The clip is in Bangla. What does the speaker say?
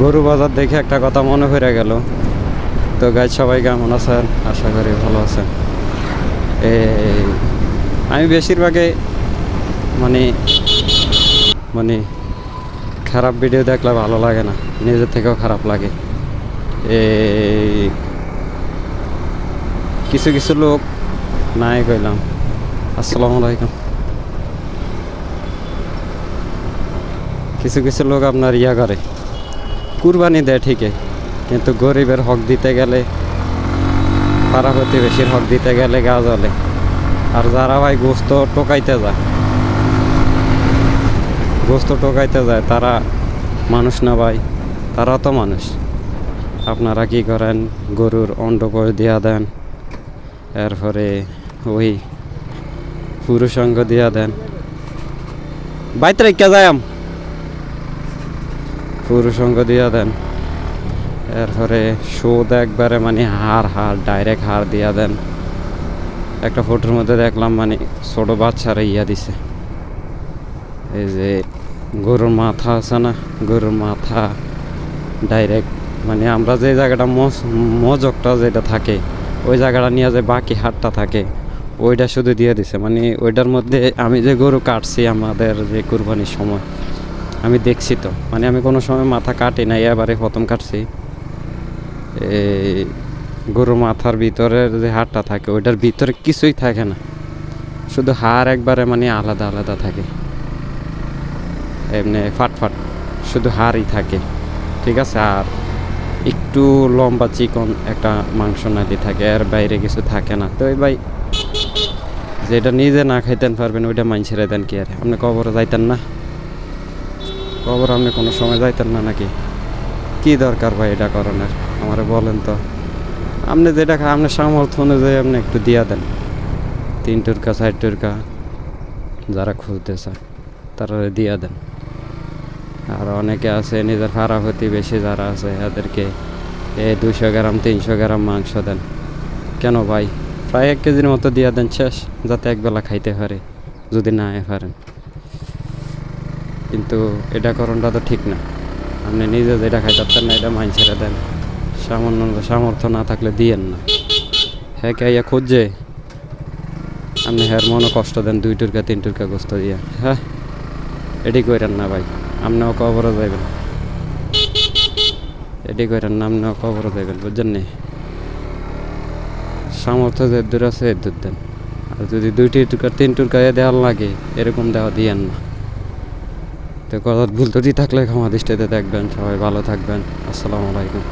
গরু বাজার দেখে একটা কথা মনে হয়ে গেল। তো গাই সবাই কেমন আছেন? আশা করি ভালো আছেন। এই, আমি বেশিরভাগে মানে মানে খারাপ ভিডিও দেখলে ভালো লাগে না। নিজের থেকেও খারাপ লাগে। এই, কিছু কিছু লোক নাই কইলাম। আসসালামু আলাইকুম। কিছু কিছু লোক আপনার ইয়া করে। কুরবানি দেয় ঠিকই, কিন্তু গরিবের হক দিতে গেলে, পাড়া প্রতিবেশীর হক দিতে গেলে গা জ্বলে। আর যারা ভাই গোস্ত টোকাইতে যায়, গোস্ত টোকাইতে যায়, তারা মানুষ না ভাই, তারা তো মানুষ। আপনারা কি করেন? গরুর অন্ডকোষ দিয়া দেন, এরপরে ওই পুরুষাঙ্গ দিয়া দেন। বাইতে রেখে যায় পুরুষাঙ্গ দিয়া দেন। এরপরে সুদ একবারে মানে হাড় হার ডাইরেক্ট হার দিয়া দেন। একটা ফটোর মধ্যে দেখলাম মানে ছোট বাচ্চারা ইয়া দিছে। এই যে গরুর মাথা আছে না, গরুর মাথা ডাইরেক্ট মানে আমরা যে জায়গাটা মজ, মজকটা যেটা থাকে, ওই জায়গাটা নিয়ে যে বাকি হাটটা থাকে, ওইটা শুধু দিয়ে দিছে। মানে ওইটার মধ্যে আমি যে গরু কাটছি আমাদের যে কুরবানির সময় আমি দেখছি তো। মানে আমি কোনো সময় মাথা কাটি নাই, এবারে প্রথম কাটছি। এই গরুর মাথার ভিতরের যে হাড়টা থাকে, ওইটার ভিতরে কিছুই থাকে না। শুধু হাড় একবারে মানে আলাদা আলাদা থাকে। এমনি ফাটফাট শুধু হাড়ই থাকে। ঠিক আছে, আর একটু লম্বা চিকন একটা মাংস নালি থাকে, এর বাইরে কিছু থাকে না। তো ভাই, যেটা নিজে না খাইতেন পারবেন, ওইটা মাইন ছেড়ে দেন কি আর? আপনি কবরে যাইতেন না। কবর আপনি কোনো সময় যাইতেন না নাকি? কি দরকার ভাই এটা করণের আমারে বলেন তো। আপনি যেটা খায় আপনার সামর্থ্য অনুযায়ী আপনি একটু দিয়া দেন। তিন টুরকা, চার টুরকা, যারা খুঁজতে চায় তারা দিয়া দেন। আর অনেকে আছে, নিজের ভাড়া বেশি যারা আছে, এদেরকে এ দুশো গ্রাম, তিনশো গ্রাম মাংস দেন। কেন ভাই? প্রায় এক কেজির মতো দিয়া দেন শেষ, যাতে একবেলা খাইতে পারে, যদি না পারেন। কিন্তু এটা করণটা তো ঠিক না। আপনি নিজে যেটা খাইতে পারতেন না, এটা মাইন ছেড়ে দেন। সামান্য সামর্থ্য না থাকলে দিয়েন না। হ্যাঁ কে ইয়া খুঁজছে। আপনি হ্যার মনে কষ্ট দেন, দুই টুরকা, তিন টুরকা গোস্ত দিয়া। হ্যাঁ এটি কইরেন না ভাই, আপনিও কবরে যাইবেন। এটি কইরেন না, আপনিও কবরে যাইবেন, বুঝছেন নি? সামর্থ্য যে দূর আছে এর দেন। আর যদি দুইটি টুকা তিন টুকা দেওয়ার লাগে, এরকম দেওয়া দিয়েন না। তো কথা ভুল ত্রুটি থাকলে ক্ষমা দৃষ্টিতে দেখবেন সবাই ভালো থাকবেন। আসসালামু আলাইকুম।